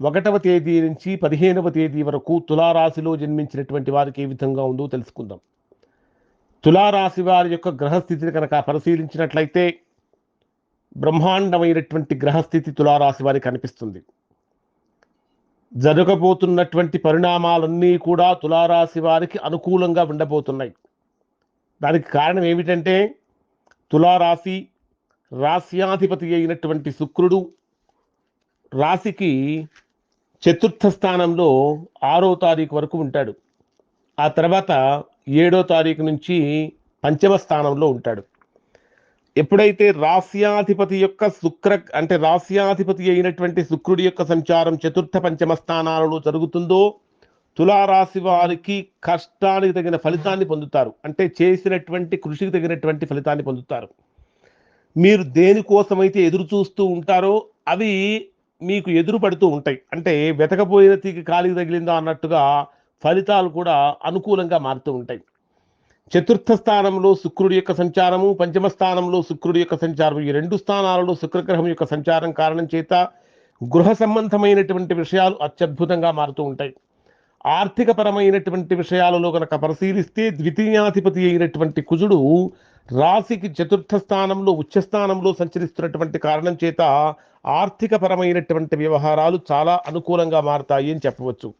ఒకటవ తేదీ నుంచి పదిహేనవ తేదీ వరకు తులారాశిలో జన్మించినటువంటి వారికి ఏ విధంగా ఉందో తెలుసుకుందాం. తులారాశి వారి యొక్క గ్రహస్థితిని కనుక పరిశీలించినట్లయితే బ్రహ్మాండమైనటువంటి గ్రహస్థితి తులారాశి వారికి కనిపిస్తుంది. జరగబోతున్నటువంటి పరిణామాలన్నీ కూడా తులారాశి వారికి అనుకూలంగా ఉండబోతున్నాయి. దానికి కారణం ఏమిటంటే తులారాశి రాశ్యాధిపతి అయినటువంటి శుక్రుడు రాశికి చతుర్థ స్థానంలో ఆరో తారీఖు వరకు ఉంటాడు. ఆ తర్వాత ఏడో తారీఖు నుంచి పంచమ స్థానంలో ఉంటాడు. ఎప్పుడైతే రాస్యాధిపతి యొక్క శుక్ర అంటే రాస్యాధిపతి అయినటువంటి శుక్రుడి యొక్క సంచారం చతుర్థ పంచమ స్థానాలలో జరుగుతుందో తులారాశి వారికి కష్టానికి తగిన ఫలితాన్ని పొందుతారు. అంటే చేసినటువంటి కృషికి తగినటువంటి ఫలితాన్ని పొందుతారు. మీరు దేనికోసమైతే ఎదురు చూస్తూ ఉంటారో అవి మీకు ఎదురు పడుతూ ఉంటాయి. అంటే వెతకపోయిన తీగ కాలికి తగిలిందా అన్నట్టుగా ఫలితాలు కూడా అనుకూలంగా మారుతూ ఉంటాయి. చతుర్థ స్థానంలో శుక్రుడి యొక్క సంచారము పంచమ స్థానంలో శుక్రుడి యొక్క సంచారం ఈ రెండు స్థానాలలో శుక్రగ్రహం యొక్క సంచారం కారణం చేత గృహ సంబంధమైనటువంటి విషయాలు అత్యద్భుతంగా మారుతూ ఉంటాయి. ఆర్థికపరమైనటువంటి విషయాలలో కనుక పరిశీలిస్తే ద్వితీయాధిపతి అయినటువంటి కుజుడు రాశికి చతుర్థ స్థానంలో ఉచ్చ స్థానంలో సంచరిస్తున్నటువంటి కారణం చేత ఆర్థిక పరమైనటువంటి వ్యవహారాలు చాలా అనుకూలంగా మారతాయి అని చెప్పవచ్చు.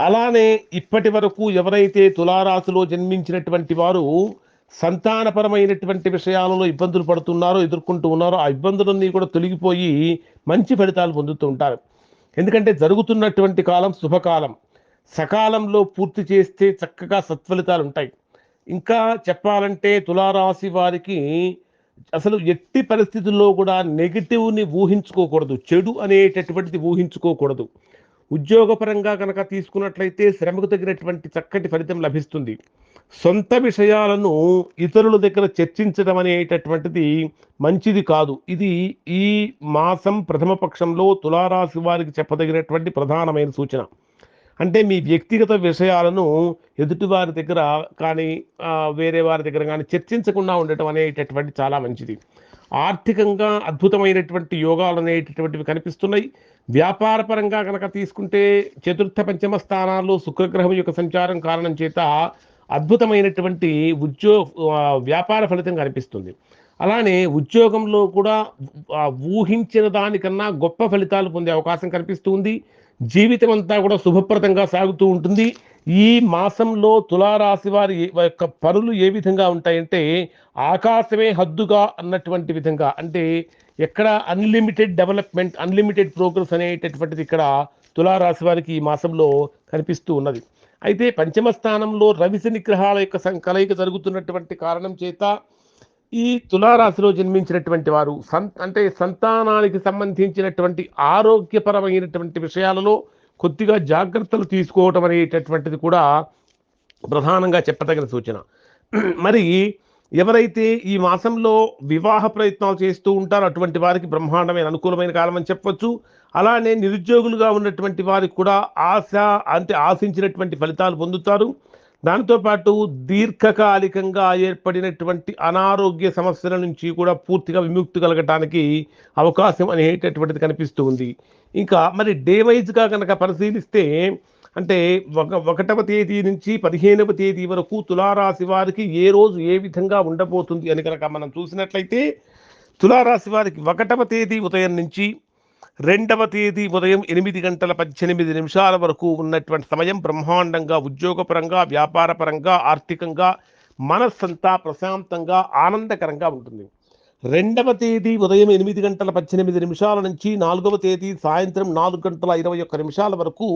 అలానే ఇప్పటి వరకు ఎవరైతే తులారాశిలో జన్మించినటువంటి వారు సంతానపరమైనటువంటి విషయాలలో ఇబ్బందులు పడుతున్నారో ఎదుర్కొంటూ ఉన్నారో ఆ ఇబ్బందులన్నీ కూడా తొలగిపోయి మంచి ఫలితాలు పొందుతూ ఉంటారు. ఎందుకంటే జరుగుతున్నటువంటి కాలం శుభకాలం. సకాలంలో పూర్తి చేస్తే చక్కగా సత్ఫలితాలు ఉంటాయి. ఇంకా చెప్పాలంటే తులారాశి వారికి అసలు ఎట్టి పరిస్థితుల్లో కూడా నెగిటివ్ని ఊహించుకోకూడదు చెడు అనేటటువంటిది ఊహించుకోకూడదు. ఉద్యోగపరంగా కనుక తీసుకున్నట్లయితే శ్రమకు తగినటువంటి చక్కటి ఫలితం లభిస్తుంది. సొంత విషయాలను ఇతరుల దగ్గర చర్చించడం అనేటటువంటిది మంచిది కాదు. ఇది ఈ మాసం ప్రథమ పక్షంలో తులారాశి వారికి చెప్పదగినటువంటి ప్రధానమైన సూచన. అంటే మీ వ్యక్తిగత విషయాలను ఎదుటివారి దగ్గర కానీ వేరే వారి దగ్గర కానీ చర్చించకుండా ఉండటం అనేటటువంటి చాలా మంచిది. ఆర్థికంగా అద్భుతమైనటువంటి యోగాలు అనేటటువంటివి కనిపిస్తున్నాయి. వ్యాపారపరంగా కనుక తీసుకుంటే చతుర్థ పంచమ స్థానాల్లో శుక్రగ్రహం యొక్క సంచారం కారణం చేత అద్భుతమైనటువంటి ఉద్యో వ్యాపార ఫలితం కనిపిస్తుంది. అలానే ఉద్యోగంలో కూడా ఊహించిన దానికన్నా గొప్ప ఫలితాలు పొందే అవకాశం కనిపిస్తుంది జీవితం అంతా కూడా శుభప్రదంగా సాగుతూ ఉంటుంది. ఈ మాసంలో తులారాశి వారి యొక్క పనులు ఏ విధంగా ఉంటాయంటే ఆకాశమే హద్దుగా అన్నటువంటి విధంగా. అంటే ఎక్కడ అన్లిమిటెడ్ డెవలప్మెంట్ అన్లిమిటెడ్ ప్రోగ్రెస్ అనేటటువంటిది ఇక్కడ తులారాశి వారికి ఈ మాసంలో కనిపిస్తూ ఉన్నది. అయితే పంచమ స్థానంలో రవిశని నిగ్రహాల యొక్క సం- కలయిక జరుగుతున్నటువంటి కారణం చేత ఈ తులారాశిలో జన్మించినటువంటి వారు సం అంటే సంతానానికి సంబంధించినటువంటి ఆరోగ్యపరమైనటువంటి విషయాలలో కొద్దిగా జాగ్రత్తలు తీసుకోవటం అనేటటువంటిది కూడా ప్రధానంగా చెప్పదగిన సూచన. మరి ఎవరైతే ఈ మాసంలో వివాహ ప్రయత్నాలు చేస్తూ ఉంటారో అటువంటి వారికి బ్రహ్మాండమైన అనుకూలమైన కాలం అని చెప్పవచ్చు అలానే నిరుద్యోగులుగా ఉన్నటువంటి వారికి కూడా ఆశ అంటే ఆశించినటువంటి ఫలితాలు పొందుతారు. దాంతోపాటు దీర్ఘకాలికంగా ఏర్పడినటువంటి అనారోగ్య సమస్యల నుంచి కూడా పూర్తిగా విముక్తి కలగటానికి అవకాశం అనేటటువంటిది కనిపిస్తూ ఉంది. ఇంకా మరి డే వైజ్గా కనుక పరిశీలిస్తే అంటే ఒక ఒకటవ తేదీ నుంచి పదిహేనవ తేదీ వరకు తులారాశి వారికి ఏ రోజు ఏ విధంగా ఉండబోతుంది అని కనుక మనం చూసినట్లయితే తులారాశి వారికి ఒకటవ తేదీ ఉదయం నుంచి రెండవ తేదీ ఉదయం ఎనిమిది గంటల పద్దెనిమిది నిమిషాల వరకు ఉన్నటువంటి సమయం బ్రహ్మాండంగా ఉద్యోగపరంగా వ్యాపారపరంగా ఆర్థికంగా మనస్సంతా ప్రశాంతంగా ఆనందకరంగా ఉంటుంది. రెండవ తేదీ ఉదయం ఎనిమిది గంటల పద్దెనిమిది నిమిషాల నుంచి నాలుగవ తేదీ సాయంత్రం నాలుగు గంటల ఇరవై ఒక్క నిమిషాల వరకు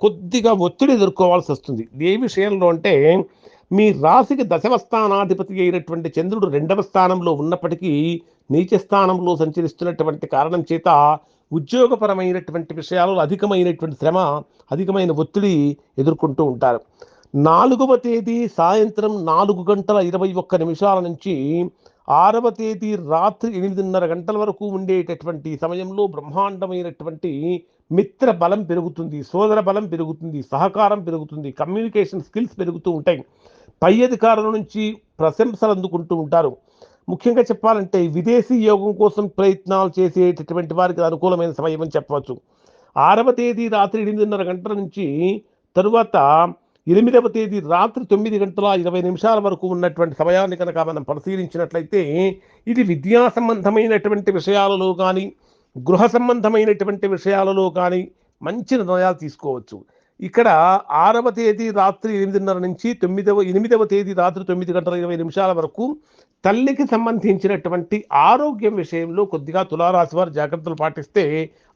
కొద్దిగా ఒత్తిడి ఎదుర్కోవాల్సి వస్తుంది. ఏ విషయంలో అంటే మీ రాశికి దశమ స్థానాధిపతి అయినటువంటి చంద్రుడు రెండవ స్థానంలో ఉన్నప్పటికీ నీచ స్థానంలో సంచరిస్తున్నటువంటి కారణం చేత ఉద్యోగపరమైనటువంటి విషయాలలో అధికమైనటువంటి శ్రమ అధికమైన ఒత్తిడి ఎదుర్కొంటూ ఉంటారు. నాలుగవ తేదీ సాయంత్రం నాలుగు గంటల ఇరవై ఒక్క నిమిషాల నుంచి ఆరవ తేదీ రాత్రి ఎనిమిదిన్నర గంటల వరకు ఉండేటటువంటి సమయంలో బ్రహ్మాండమైనటువంటి మిత్ర బలం పెరుగుతుంది సోదర బలం పెరుగుతుంది సహకారం పెరుగుతుంది కమ్యూనికేషన్ స్కిల్స్ పెరుగుతూ ఉంటాయి. పై అధికారుల నుంచి ప్రశంసలు అందుకుంటూ ఉంటారు. ముఖ్యంగా చెప్పాలంటే విదేశీ యోగం కోసం ప్రయత్నాలు చేసేటటువంటి వారికి అనుకూలమైన సమయం అని చెప్పవచ్చు. ఆరవ తేదీ రాత్రి ఎనిమిదిన్నర గంటల నుంచి తరువాత ఎనిమిదవ తేదీ రాత్రి తొమ్మిది గంటల ఇరవై నిమిషాల వరకు ఉన్నటువంటి సమయాన్ని కనుక మనం పరిశీలించినట్లయితే ఇది విద్యా సంబంధమైనటువంటి విషయాలలో కానీ గృహ సంబంధమైనటువంటి విషయాలలో కానీ మంచి నిర్ణయాలు తీసుకోవచ్చు. ఇక్కడ ఆరవ తేదీ రాత్రి ఎనిమిదిన్నర నుంచి తొమ్మిదవ ఎనిమిదవ తేదీ రాత్రి తొమ్మిది గంటల ఇరవై నిమిషాల వరకు తల్లికి సంబంధించినటువంటి ఆరోగ్యం విషయంలో కొద్దిగా తులారాశి వారు జాగ్రత్తలు పాటిస్తే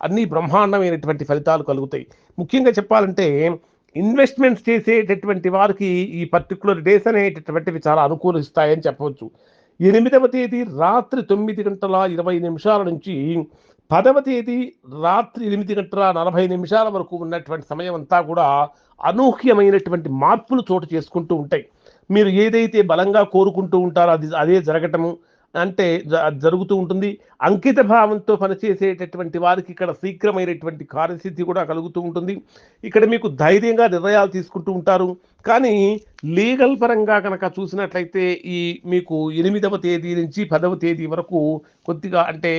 అన్ని బ్రహ్మాండమైనటువంటి ఫలితాలు కలుగుతాయి. ముఖ్యంగా చెప్పాలంటే ఇన్వెస్ట్మెంట్స్ చేసేటటువంటి వారికి ఈ పర్టికులర్ డేస్ అనేటటువంటివి చాలా అనుకూలిస్తాయని చెప్పవచ్చు. ఎనిమిదవ తేదీ రాత్రి తొమ్మిది గంటల ఇరవై నిమిషాల నుంచి పదవ తేదీ రాత్రి ఎనిమిది గంటల నలభై నిమిషాల వరకు ఉన్నటువంటి సమయం అంతా కూడా అనూహ్యమైనటువంటి మార్పులు చోటు చేసుకుంటూ ఉంటాయి. మీరు ఏదైతే బలంగా కోరుకుంటూ ఉంటారో అది అదే జరగటము అంటే జ- జరుగుతూ ఉంటుంది. అంకిత భావంతో పనిచేసేటటువంటి వారికి ఇక్కడ శీఘ్రమైనటువంటి కార్యసిద్ధి కూడా కలుగుతూ ఉంటుంది. ఇక్కడ మీకు ధైర్యంగా నిర్ణయాలు తీసుకుంటూ ఉంటారు. కానీ లీగల్ పరంగా కనుక చూసినట్లయితే ఈ మీకు ఎనిమిదవ తేదీ నుంచి పదవ తేదీ వరకు కొద్దిగా అంటే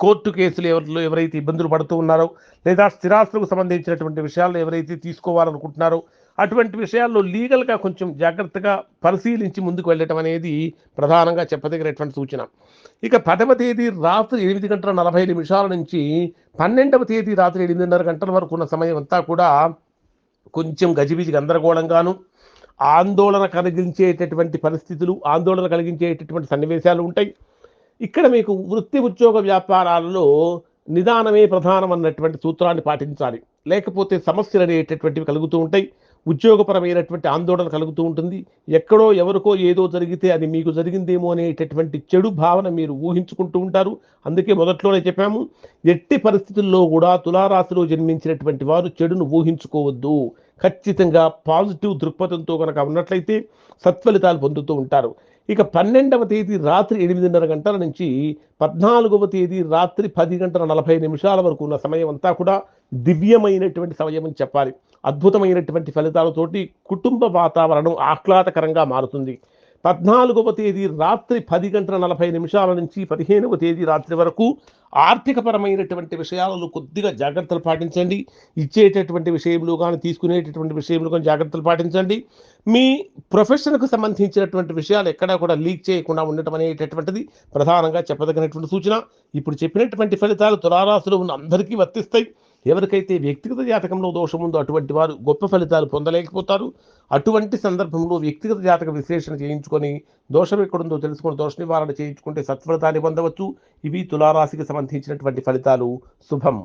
కోర్టు కేసులు ఎవరిలో ఎవరైతే ఇబ్బందులు పడుతూ ఉన్నారో లేదా స్థిరాస్తులకు సంబంధించినటువంటి విషయాలు ఎవరైతే తీసుకోవాలనుకుంటున్నారో అటువంటి విషయాల్లో లీగల్గా కొంచెం జాగ్రత్తగా పరిశీలించి ముందుకు వెళ్ళటం అనేది ప్రధానంగా చెప్పదగినటువంటి సూచన. ఇక పదవ తేదీ రాత్రి ఎనిమిది గంటల నలభై నిమిషాల నుంచి పన్నెండవ తేదీ రాత్రి ఎనిమిదిన్నర గంటల వరకు ఉన్న సమయం అంతా కూడా కొంచెం గజిబిజి గందరగోళంగాను ఆందోళన కలిగించేటటువంటి పరిస్థితులు ఆందోళన కలిగించేటటువంటి సన్నివేశాలు ఉంటాయి. ఇక్కడ మీకు వృత్తి ఉద్యోగ వ్యాపారాలలో నిదానమే ప్రధానం అన్నటువంటి సూత్రాన్ని పాటించాలి. లేకపోతే సమస్యలు అనేటటువంటివి కలుగుతూ ఉంటాయి. ఉద్యోగపరమైనటువంటి ఆందోళన కలుగుతూ ఉంటుంది. ఎక్కడో ఎవరికో ఏదో జరిగితే అది మీకు జరిగిందేమో అనేటటువంటి చెడు భావన మీరు ఊహించుకుంటూ ఉంటారు. అందుకే మొదట్లోనే చెప్పాము ఎట్టి పరిస్థితుల్లో కూడా తులారాశిలో జన్మించినటువంటి వారు చెడును ఊహించుకోవద్దు. ఖచ్చితంగా పాజిటివ్ దృక్పథంతో కనుక ఉన్నట్లయితే సత్ఫలితాలు పొందుతూ ఉంటారు. ఇక పన్నెండవ తేదీ రాత్రి ఎనిమిదిన్నర గంటల నుంచి పద్నాలుగవ తేదీ రాత్రి పది గంటల నలభై నిమిషాల వరకు ఉన్న సమయం అంతా కూడా దివ్యమైనటువంటి సమయం అని చెప్పాలి. అద్భుతమైనటువంటి ఫలితాలతోటి కుటుంబ వాతావరణం ఆహ్లాదకరంగా మారుతుంది. పద్నాలుగవ తేదీ రాత్రి పది గంటల నలభై నిమిషాల నుంచి పదిహేనవ తేదీ రాత్రి వరకు ఆర్థికపరమైనటువంటి విషయాలలో కొద్దిగా జాగ్రత్తలు పాటించండి. ఇచ్చేటటువంటి విషయంలో కానీ తీసుకునేటటువంటి విషయంలో కానీ జాగ్రత్తలు పాటించండి. మీ ప్రొఫెషన్కు సంబంధించినటువంటి విషయాలు ఎక్కడా కూడా లీక్ చేయకుండా ఉండటం అనేటటువంటిది ప్రధానంగా చెప్పదగినటువంటి సూచన. ఇప్పుడు చెప్పినటువంటి ఫలితాలు తులారాశిలో ఉన్న అందరికీ వర్తిస్తాయి. ఎవరికైతే వ్యక్తిగత జాతకంలో దోషం ఉందో అటువంటి వారు గొప్ప ఫలితాలు పొందలేకపోతారు. అటువంటి సందర్భంలో వ్యక్తిగత జాతక విశ్లేషణ చేయించుకొని దోషం ఎక్కడుందో తెలుసుకొని దోష నివారణ చేయించుకుంటే సత్ఫలితాన్ని పొందవచ్చు. ఇవి తులారాశికి సంబంధించినటువంటి ఫలితాలు. శుభం.